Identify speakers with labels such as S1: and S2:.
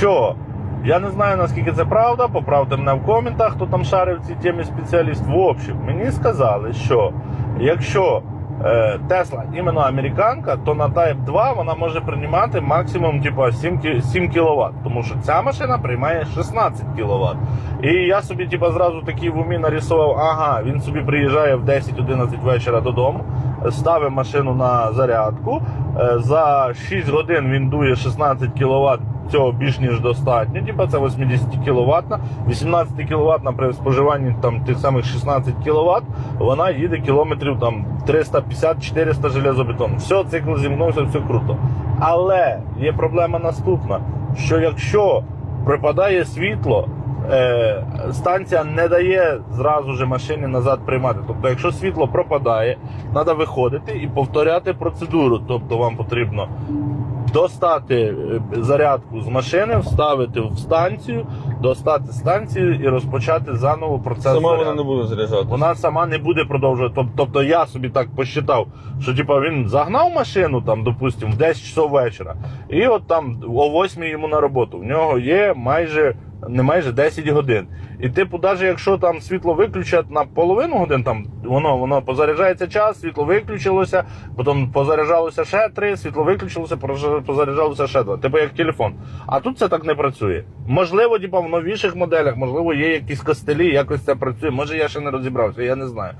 S1: що я не знаю наскільки це правда, поправте мене в коментах, хто там шарив в цій темі спеціаліст. В общем, мені сказали, що якщо е, Тесла іменно американка, то на Type 2 вона може приймати максимум типу, 7, 7 кВт, тому що ця машина приймає 16 кВт. І я собі типу, зразу такий в умі нарисував, ага, він собі приїжджає в 10-11 вечора додому, ставить машину на зарядку. е, За 6 годин він дує 16 кВт. Цього більш ніж достатньо. Типа це 80 кВт, 18 кВт при споживанні там тих самих 16 кВт, вона їде кілометрів там 350-400 железобетону. Все, цикл зімкнувся, все круто. Але є проблема наступна: що якщо припадає світло, е, станція не дає зразу же машині назад приймати. Тобто, якщо світло пропадає, треба виходити і повторяти процедуру. Тобто вам потрібно достати е, зарядку з машини, вставити в станцію, достати станцію і розпочати заново процес.
S2: Сама
S1: зарядки.
S2: вона не буде заряджати.
S1: Вона сама не буде продовжувати. Тобто я собі так посчитав, що типа він загнав машину там, допустимо, в 10 часов вечора, і от там о 8 йому на роботу. В нього є майже не майже 10 годин. І типу, навіть якщо там світло виключать на половину годин, там воно воно позаряджається час, світло виключилося, потім позаряджалося ще три, світло виключилося, позаряджалося ще два. Типу як телефон. А тут це так не працює. Можливо, типу, в новіших моделях, можливо, є якісь костелі, якось це працює. Може, я ще не розібрався, я не знаю.